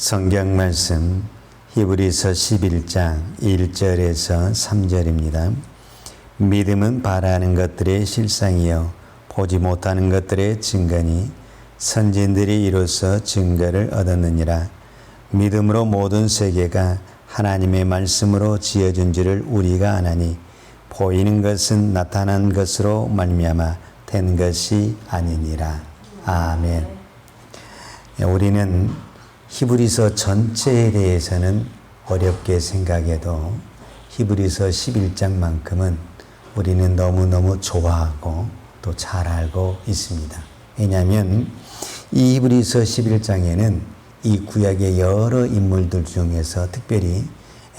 성경 말씀 히브리서 11장 1절에서 3절입니다. 믿음은 바라는 것들의 실상이요 보지 못하는 것들의 증거니 선진들이 이로써 증거를 얻었느니라. 믿음으로 모든 세계가 하나님의 말씀으로 지어진 줄을 우리가 아나니 보이는 것은 나타난 것으로 말미암아 된 것이 아니니라. 아멘. 우리는 히브리서 전체에 대해서는 어렵게 생각해도 히브리서 11장만큼은 우리는 너무너무 좋아하고 또 잘 알고 있습니다. 왜냐하면 이 히브리서 11장에는 이 구약의 여러 인물들 중에서 특별히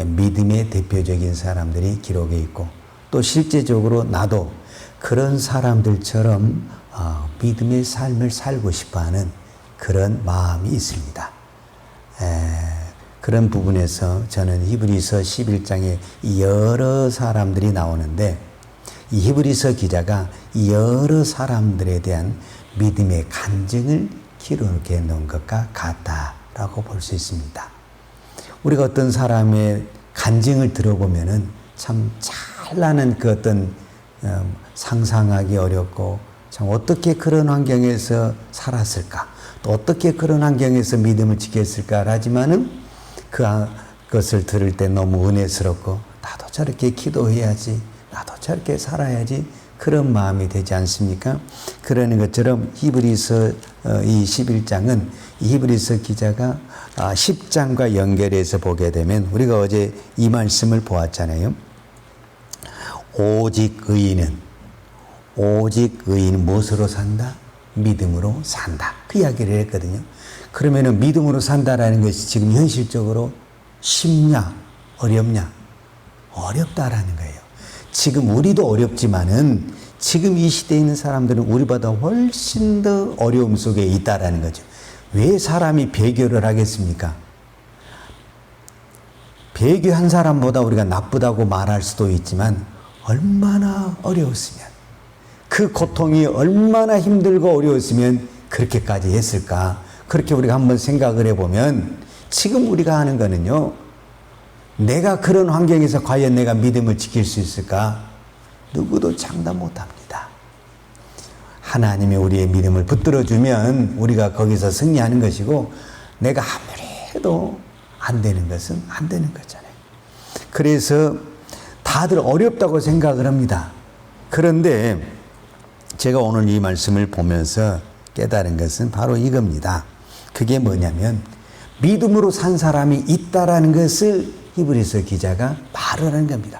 믿음의 대표적인 사람들이 기록해 있고 또 실제적으로 나도 그런 사람들처럼 어, 믿음의 삶을 살고 싶어 하는 그런 마음이 있습니다. 에, 그런 부분에서 저는 히브리서 11장에 여러 사람들이 나오는데 이 히브리서 기자가 여러 사람들에 대한 믿음의 간증을 기록해 놓은 것과 같다라고 볼 수 있습니다. 우리가 어떤 사람의 간증을 들어보면은 참 잘나는 그 어떤 어, 상상하기 어렵고 참 어떻게 그런 환경에서 살았을까 또 어떻게 그런 환경에서 믿음을 지켰을까 하지만은 그 것을 들을 때 너무 은혜스럽고 나도 저렇게 기도해야지 나도 저렇게 살아야지 그런 마음이 되지 않습니까? 그러는 것처럼 히브리서 어, 이 11장은 히브리서 기자가 10장과 아, 연결해서 보게 되면 우리가 어제 이 말씀을 보았잖아요. 오직 의인은 오직 의인은 무엇으로 산다? 믿음으로 산다. 그 이야기를 했거든요. 그러면은 믿음으로 산다라는 것이 지금 현실적으로 쉽냐? 어렵냐? 어렵다라는 거예요. 지금 우리도 어렵지만은 지금 이 시대에 있는 사람들은 우리보다 훨씬 더 어려움 속에 있다라는 거죠. 왜 사람이 배교를 하겠습니까? 배교한 사람보다 우리가 나쁘다고 말할 수도 있지만 얼마나 어려웠으면 그 고통이 얼마나 힘들고 어려웠으면 그렇게까지 했을까? 그렇게 우리가 한번 생각을 해보면 지금 우리가 하는 거는요, 내가 그런 환경에서 과연 내가 믿음을 지킬 수 있을까? 누구도 장담 못 합니다. 하나님이 우리의 믿음을 붙들어주면 우리가 거기서 승리하는 것이고, 내가 아무리 해도 안 되는 것은 안 되는 거잖아요. 그래서 다들 어렵다고 생각을 합니다. 그런데 제가 오늘 이 말씀을 보면서 깨달은 것은 바로 이겁니다. 그게 뭐냐면 믿음으로 산 사람이 있다라는 것을 히브리서 기자가 말을 하는 겁니다.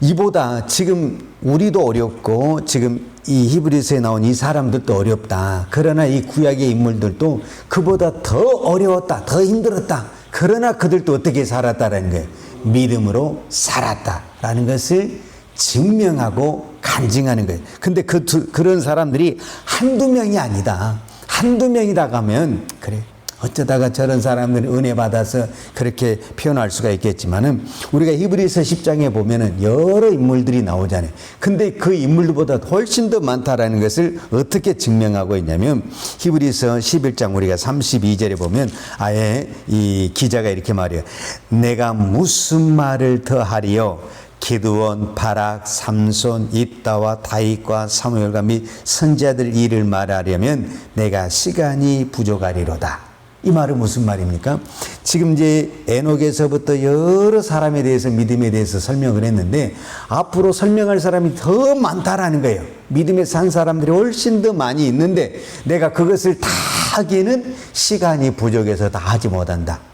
이보다 지금 우리도 어렵고 지금 이 히브리서에 나온 이 사람들도 어렵다. 그러나 이 구약의 인물들도 그보다 더 어려웠다. 더 힘들었다. 그러나 그들도 어떻게 살았다라는 거예요. 믿음으로 살았다라는 것을 증명하고 간증하는 거예요. 근데 그 두, 그런 사람들이 한두 명이 아니다. 한두 명이다 가면 그래. 어쩌다가 저런 사람들이 은혜 받아서 그렇게 표현할 수가 있겠지만은 우리가 히브리서 10장에 보면은 여러 인물들이 나오잖아요. 근데 그 인물들보다 훨씬 더 많다라는 것을 어떻게 증명하고 있냐면 히브리서 11장 우리가 32절에 보면 아예 이 기자가 이렇게 말해요. 내가 무슨 말을 더 하리요? 기드원, 바락, 삼손, 입다와 다윗과 사무엘과 및 선자들 일을 말하려면 내가 시간이 부족하리로다. 이 말은 무슨 말입니까? 지금 이제 에녹에서부터 여러 사람에 대해서 믿음에 대해서 설명을 했는데 앞으로 설명할 사람이 더 많다라는 거예요. 믿음에 산 사람들이 훨씬 더 많이 있는데 내가 그것을 다 하기에는 시간이 부족해서 다 하지 못한다.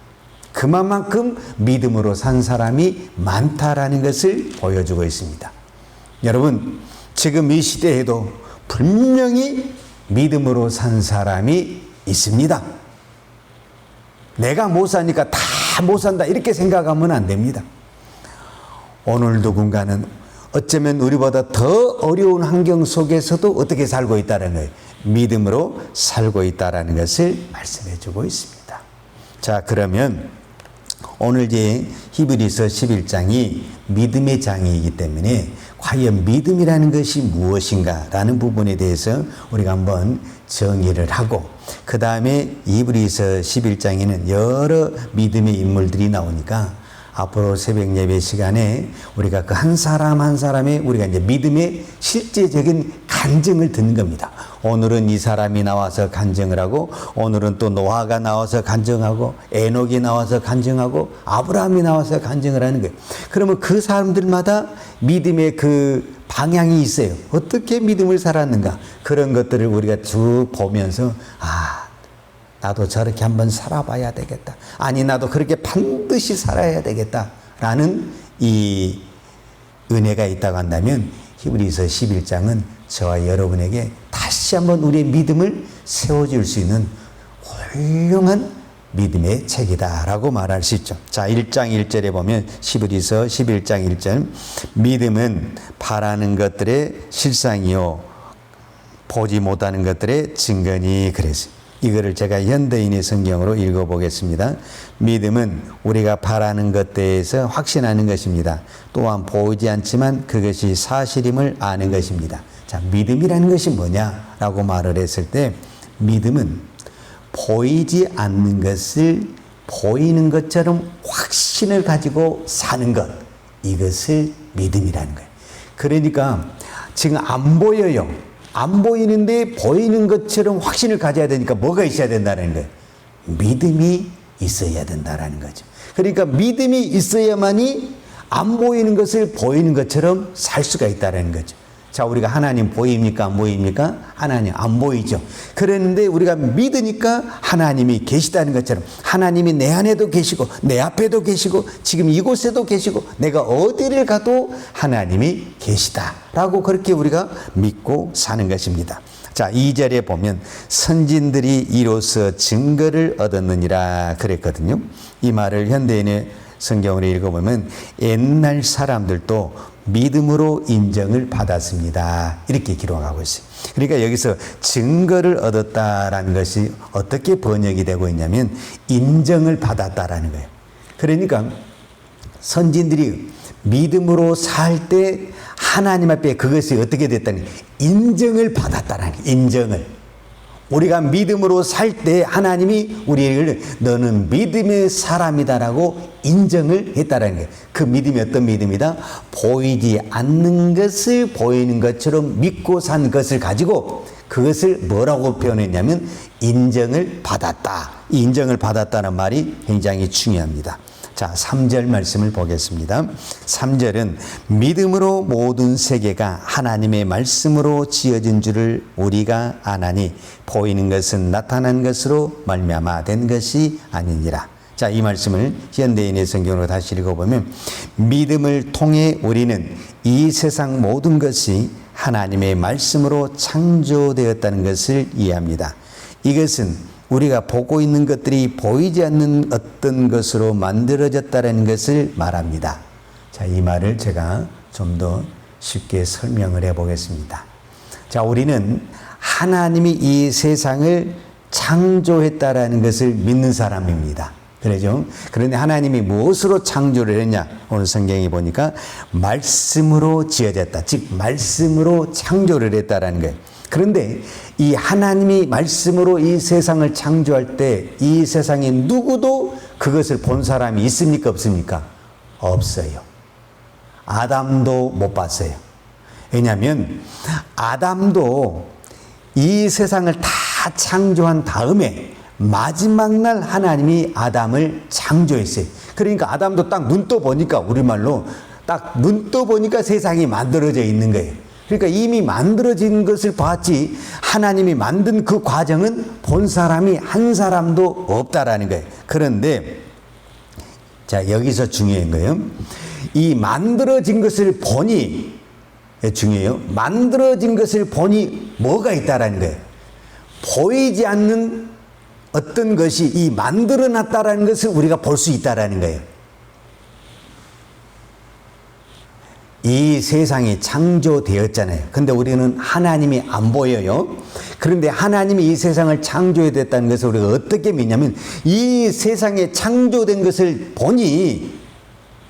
그만큼 믿음으로 산 사람이 많다라는 것을 보여주고 있습니다. 여러분, 지금 이 시대에도 분명히 믿음으로 산 사람이 있습니다. 내가 못 사니까 다 못 산다. 이렇게 생각하면 안 됩니다. 오늘 누군가는 어쩌면 우리보다 더 어려운 환경 속에서도 어떻게 살고 있다는 거예요. 믿음으로 살고 있다는 것을 말씀해 주고 있습니다. 자, 그러면 오늘 이제 히브리서 11장이 믿음의 장이기 때문에 과연 믿음이라는 것이 무엇인가라는 부분에 대해서 우리가 한번 정의를 하고 그 다음에 이브리서 11장에는 여러 믿음의 인물들이 나오니까 앞으로 새벽 예배 시간에 우리가 그 한 사람 한 사람의 우리가 이제 믿음의 실제적인 간증을 듣는 겁니다. 오늘은 이 사람이 나와서 간증을 하고 오늘은 또 노아가 나와서 간증하고 에녹이 나와서 간증하고 아브라함이 나와서 간증을 하는 거예요. 그러면 그 사람들마다 믿음의 그 방향이 있어요. 어떻게 믿음을 살았는가 그런 것들을 우리가 쭉 보면서 아 나도 저렇게 한번 살아봐야 되겠다. 아니, 나도 그렇게 반드시 살아야 되겠다. 라는 이 은혜가 있다고 한다면 히브리서 11장은 저와 여러분에게 다시 한번 우리의 믿음을 세워줄 수 있는 훌륭한 믿음의 책이다라고 말할 수 있죠. 자, 1장 1절에 보면 히브리서 11장 1절 믿음은 바라는 것들의 실상이요 보지 못하는 것들의 증거니 그랬어요. 이거를 제가 현대인의 성경으로 읽어보겠습니다. 믿음은 우리가 바라는 것대에서 확신하는 것입니다. 또한 보이지 않지만 그것이 사실임을 아는 것입니다. 자, 믿음이라는 것이 뭐냐라고 말을 했을 때 믿음은 보이지 않는 것을 보이는 것처럼 확신을 가지고 사는 것. 이것을 믿음이라는 거예요. 그러니까 지금 안 보여요. 안 보이는데 보이는 것처럼 확신을 가져야 되니까 뭐가 있어야 된다는 거예요. 믿음이 있어야 된다라는 거죠. 그러니까 믿음이 있어야만이 안 보이는 것을 보이는 것처럼 살 수가 있다는 거죠. 자, 우리가 하나님 보입니까? 안 보입니까? 하나님 안 보이죠. 그랬는데 우리가 믿으니까 하나님이 계시다는 것처럼 하나님이 내 안에도 계시고 내 앞에도 계시고 지금 이곳에도 계시고 내가 어디를 가도 하나님이 계시다라고 그렇게 우리가 믿고 사는 것입니다. 자, 2절에 보면 선진들이 이로써 증거를 얻었느니라 그랬거든요. 이 말을 현대인의 성경으로 읽어보면 옛날 사람들도 믿음으로 인정을 받았습니다. 이렇게 기록하고 있어요. 그러니까 여기서 증거를 얻었다라는 것이 어떻게 번역이 되고 있냐면 인정을 받았다라는 거예요. 그러니까 선진들이 믿음으로 살 때 하나님 앞에 그것이 어떻게 됐다니 인정을 받았다라는 거예요. 인정을. 우리가 믿음으로 살 때 하나님이 우리를 너는 믿음의 사람이다라고 인정을 했다라는 거예요. 그 믿음이 어떤 믿음이다? 보이지 않는 것을 보이는 것처럼 믿고 산 것을 가지고 그것을 뭐라고 표현했냐면 인정을 받았다. 이 인정을 받았다는 말이 굉장히 중요합니다. 자, 3절 말씀을 보겠습니다. 3절은 믿음으로 모든 세계가 하나님의 말씀으로 지어진 줄을 우리가 아나니 보이는 것은 나타난 것으로 말미암아 된 것이 아니니라. 자, 이 말씀을 현대인의 성경으로 다시 읽어보면 믿음을 통해 우리는 이 세상 모든 것이 하나님의 말씀으로 창조되었다는 것을 이해합니다. 이것은 우리가 보고 있는 것들이 보이지 않는 어떤 것으로 만들어졌다는 것을 말합니다. 자, 이 말을 제가 좀 더 쉽게 설명을 해 보겠습니다. 자, 우리는 하나님이 이 세상을 창조했다라는 것을 믿는 사람입니다. 그러죠? 그런데 하나님이 무엇으로 창조를 했냐? 오늘 성경에 보니까 말씀으로 지어졌다. 즉, 말씀으로 창조를 했다라는 거예요. 그런데 이 하나님이 말씀으로 이 세상을 창조할 때 이 세상에 누구도 그것을 본 사람이 있습니까? 없습니까? 없어요. 아담도 못 봤어요. 왜냐하면 아담도 이 세상을 다 창조한 다음에 마지막 날 하나님이 아담을 창조했어요. 그러니까 아담도 딱 눈 떠 보니까 우리말로 딱 눈 떠 보니까 세상이 만들어져 있는 거예요. 그러니까 이미 만들어진 것을 봤지 하나님이 만든 그 과정은 본 사람이 한 사람도 없다라는 거예요. 그런데 자 여기서 중요한 거예요. 이 만들어진 것을 보니 중요해요. 만들어진 것을 보니 뭐가 있다라는 거예요. 보이지 않는 어떤 것이 이 만들어 놨다라는 것을 우리가 볼 수 있다라는 거예요. 이 세상이 창조되었잖아요. 근데 우리는 하나님이 안 보여요. 그런데 하나님이 이 세상을 창조했다는 것을 우리가 어떻게 믿냐면 이 세상에 창조된 것을 보니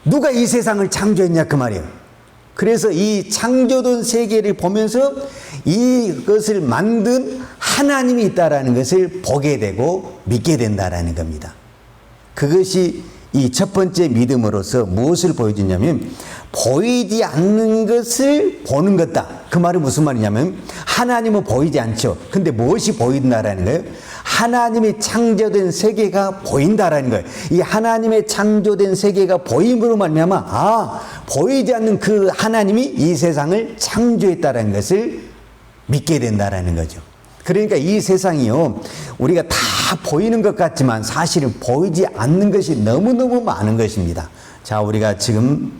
누가 이 세상을 창조했냐 그 말이에요. 그래서 이 창조된 세계를 보면서 이것을 만든 하나님이 있다라는 것을 보게 되고 믿게 된다라는 겁니다. 그것이 이 첫 번째 믿음으로서 무엇을 보여주냐면 보이지 않는 것을 보는 것다. 그 말이 무슨 말이냐면 하나님은 보이지 않죠. 근데 무엇이 보인다라는 거예요? 하나님이 창조된 세계가 보인다라는 거예요. 이 하나님의 창조된 세계가 보임으로 말미암아 아 보이지 않는 그 하나님이 이 세상을 창조했다라는 것을 믿게 된다라는 거죠. 그러니까 이 세상이요, 우리가 다 보이는 것 같지만 사실은 보이지 않는 것이 너무너무 많은 것입니다. 자, 우리가 지금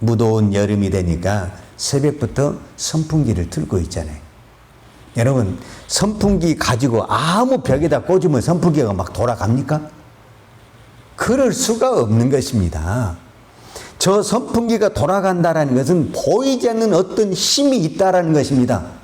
무더운 여름이 되니까 새벽부터 선풍기를 틀고 있잖아요. 여러분, 선풍기 가지고 아무 벽에다 꽂으면 선풍기가 막 돌아갑니까? 그럴 수가 없는 것입니다. 저 선풍기가 돌아간다라는 것은 보이지 않는 어떤 힘이 있다라는 것입니다.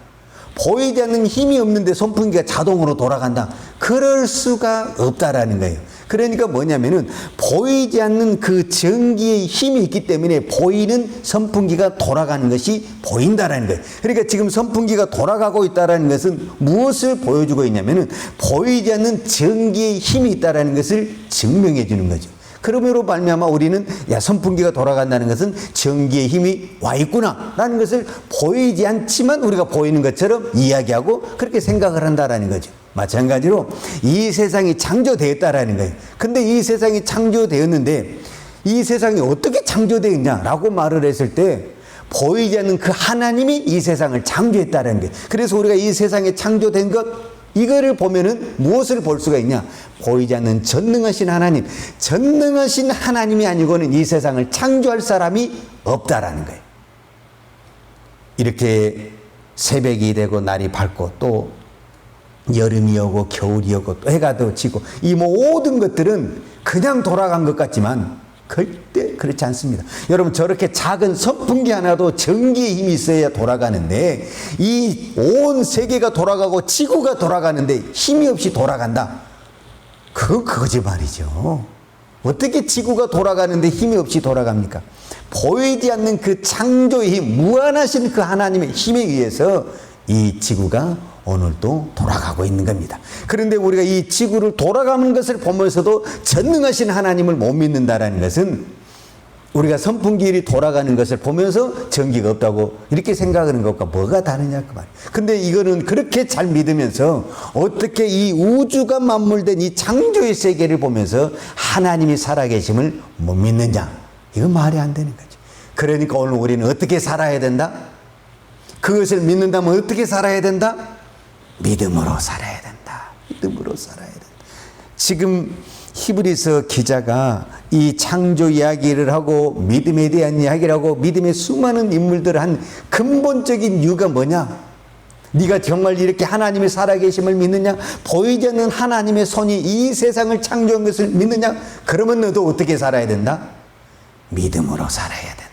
보이지 않는 힘이 없는데 선풍기가 자동으로 돌아간다. 그럴 수가 없다라는 거예요. 그러니까 뭐냐면은 보이지 않는 그 전기의 힘이 있기 때문에 보이는 선풍기가 돌아가는 것이 보인다라는 거예요. 그러니까 지금 선풍기가 돌아가고 있다라는 것은 무엇을 보여주고 있냐면은 보이지 않는 전기의 힘이 있다라는 것을 증명해 주는 거죠. 그러므로 말미암아 우리는 야 선풍기가 돌아간다는 것은 전기의 힘이 와 있구나라는 것을 보이지 않지만 우리가 보이는 것처럼 이야기하고 그렇게 생각을 한다라는 거죠. 마찬가지로 이 세상이 창조되었다라는 거예요. 근데 이 세상이 창조되었는데 이 세상이 어떻게 창조되었냐라고 말을 했을 때 보이지 않는 그 하나님이 이 세상을 창조했다는 거예요. 그래서 우리가 이 세상에 창조된 것 이거를 보면은 무엇을 볼 수가 있냐? 보이지 않는 전능하신 하나님, 전능하신 하나님이 아니고는 이 세상을 창조할 사람이 없다라는 거예요. 이렇게 새벽이 되고 날이 밝고 또 여름이 오고 겨울이 오고 또 해가 더 지고 이 모든 것들은 그냥 돌아간 것 같지만 절대 그렇지 않습니다. 여러분 저렇게 작은 선풍기 하나도 전기의 힘이 있어야 돌아가는데 이 온 세계가 돌아가고 지구가 돌아가는데 힘이 없이 돌아간다. 그건 거짓말이죠. 어떻게 지구가 돌아가는데 힘이 없이 돌아갑니까? 보이지 않는 그 창조의 힘, 무한하신 그 하나님의 힘에 의해서 이 지구가 오늘도 돌아가고 있는 겁니다. 그런데 우리가 이 지구를 돌아가는 것을 보면서도 전능하신 하나님을 못 믿는다라는 것은 우리가 선풍기를 돌아가는 것을 보면서 전기가 없다고 이렇게 생각하는 것과 뭐가 다르냐 그 말. 근데 이거는 그렇게 잘 믿으면서 어떻게 이 우주가 만물된 이 창조의 세계를 보면서 하나님이 살아계심을 못 믿느냐? 이건 말이 안 되는 거죠. 그러니까 오늘 우리는 어떻게 살아야 된다? 그것을 믿는다면 어떻게 살아야 된다? 믿음으로 살아야 된다. 믿음으로 살아야 된다. 지금 히브리서 기자가 이 창조 이야기를 하고 믿음에 대한 이야기를 하고 믿음의 수많은 인물들을 한 근본적인 이유가 뭐냐? 네가 정말 이렇게 하나님의 살아계심을 믿느냐? 보이지 않는 하나님의 손이 이 세상을 창조한 것을 믿느냐? 그러면 너도 어떻게 살아야 된다? 믿음으로 살아야 된다.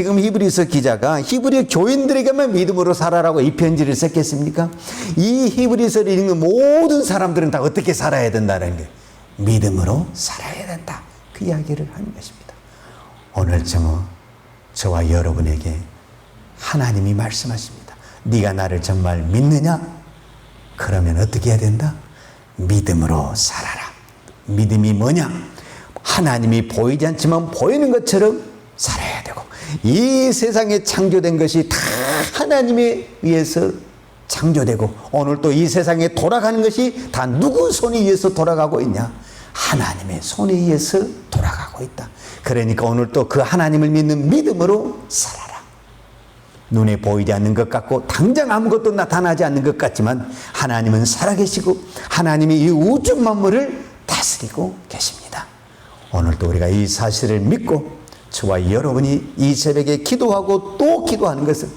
지금 히브리서 기자가 히브리 교인들에게만 믿음으로 살아라고 이 편지를 썼겠습니까? 이 히브리서를 읽는 모든 사람들은 다 어떻게 살아야 된다는 거예요. 믿음으로 살아야 된다. 그 이야기를 하는 것입니다. 오늘 저 저와 여러분에게 하나님이 말씀하십니다. 네가 나를 정말 믿느냐? 그러면 어떻게 해야 된다? 믿음으로 살아라. 믿음이 뭐냐? 하나님이 보이지 않지만 보이는 것처럼 살아야 이 세상에 창조된 것이 다 하나님에 의해서 창조되고 오늘 또 이 세상에 돌아가는 것이 다 누구 손에 의해서 돌아가고 있냐? 하나님의 손에 의해서 돌아가고 있다. 그러니까 오늘 또 그 하나님을 믿는 믿음으로 살아라. 눈에 보이지 않는 것 같고 당장 아무것도 나타나지 않는 것 같지만 하나님은 살아계시고 하나님이 이 우주 만물을 다스리고 계십니다. 오늘도 우리가 이 사실을 믿고 저와 여러분이 이 새벽에 기도하고 또 기도하는 것은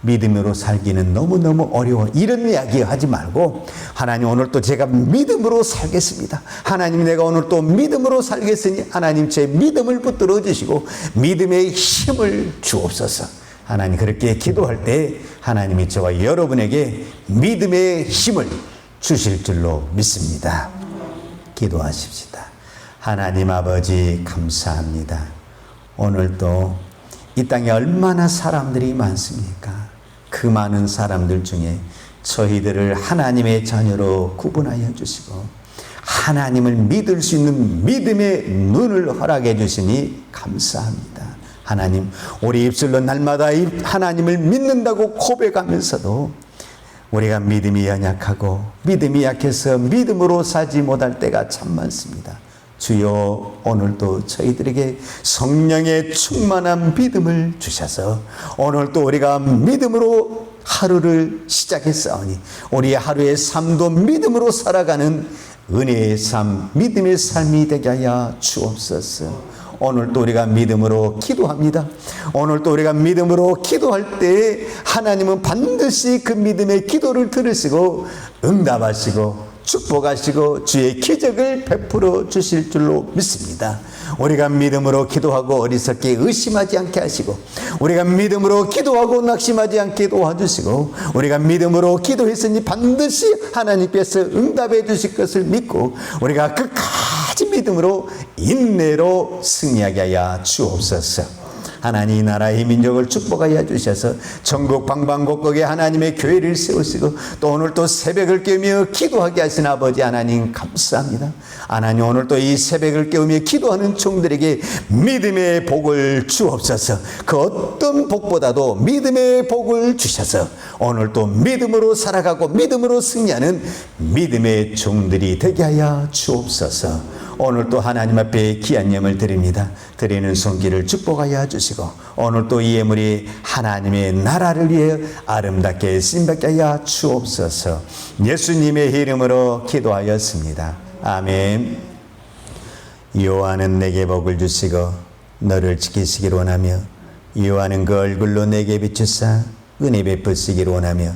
믿음으로 살기는 너무너무 어려워. 이런 이야기 하지 말고, 하나님 오늘 또 제가 믿음으로 살겠습니다. 하나님 내가 오늘 또 믿음으로 살겠으니 하나님 제 믿음을 붙들어 주시고, 믿음의 힘을 주옵소서. 하나님 그렇게 기도할 때 하나님이 저와 여러분에게 믿음의 힘을 주실 줄로 믿습니다. 기도하십시다. 하나님 아버지 감사합니다. 오늘도 이 땅에 얼마나 사람들이 많습니까? 그 많은 사람들 중에 저희들을 하나님의 자녀로 구분하여 주시고 하나님을 믿을 수 있는 믿음의 눈을 허락해 주시니 감사합니다. 하나님, 우리 입술로 날마다 이 하나님을 믿는다고 고백하면서도 우리가 믿음이 연약하고 믿음이 약해서 믿음으로 사지 못할 때가 참 많습니다. 주여 오늘도 저희들에게 성령의 충만한 믿음을 주셔서 오늘도 우리가 믿음으로 하루를 시작했사오니 우리 하루의 삶도 믿음으로 살아가는 은혜의 삶, 믿음의 삶이 되게 하여 주옵소서. 오늘도 우리가 믿음으로 기도합니다. 오늘도 우리가 믿음으로 기도할 때 하나님은 반드시 그 믿음의 기도를 들으시고 응답하시고 축복하시고 주의 기적을 베풀어 주실 줄로 믿습니다. 우리가 믿음으로 기도하고 어리석게 의심하지 않게 하시고 우리가 믿음으로 기도하고 낙심하지 않게 도와주시고 우리가 믿음으로 기도했으니 반드시 하나님께서 응답해 주실 것을 믿고 우리가 끝까지 믿음으로 인내로 승리하게 하여 주옵소서. 하나님 나라의 민족을 축복하여 주셔서 전국 방방곡곡에 하나님의 교회를 세우시고 또 오늘 또 새벽을 깨우며 기도하게 하신 아버지 하나님 감사합니다. 하나님 오늘 또 이 새벽을 깨우며 기도하는 종들에게 믿음의 복을 주옵소서. 그 어떤 복보다도 믿음의 복을 주셔서 오늘 또 믿음으로 살아가고 믿음으로 승리하는 믿음의 종들이 되게 하여 주옵소서. 오늘 또 하나님 앞에 귀한 예물 드립니다. 드리는 손길을 축복하여 주시고 오늘 또이 예물이 하나님의 나라를 위해 아름답게 쓰임받게 하여 주옵소서. 예수님의 이름으로 기도하였습니다. 아멘. 여호와는 내게 복을 주시고 너를 지키시길 원하며 여호와는 그 얼굴로 내게 비추사 은혜 베푸시길 원하며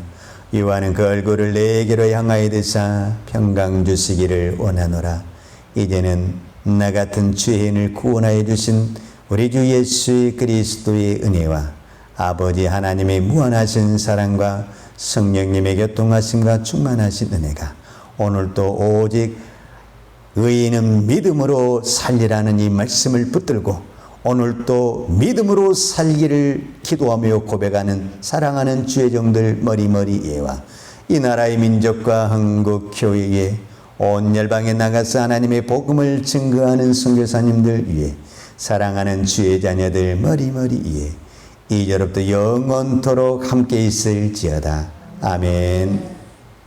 여호와는 그 얼굴을 내게로 향하여 드사 평강 주시기를 원하노라. 이제는 나 같은 죄인을 구원하여 주신 우리 주 예수 그리스도의 은혜와 아버지 하나님의 무한하신 사랑과 성령님의 교통하심과 충만하신 은혜가 오늘도 오직 의인은 믿음으로 살리라는 이 말씀을 붙들고 오늘도 믿음으로 살기를 기도하며 고백하는 사랑하는 주의 종들 머리머리 예와 이 나라의 민족과 한국 교회에 온 열방에 나가서 하나님의 복음을 증거하는 선교사님들 위해 사랑하는 주의 자녀들 머리머리 위에 이제로부터 영원토록 함께 있을지어다. 아멘.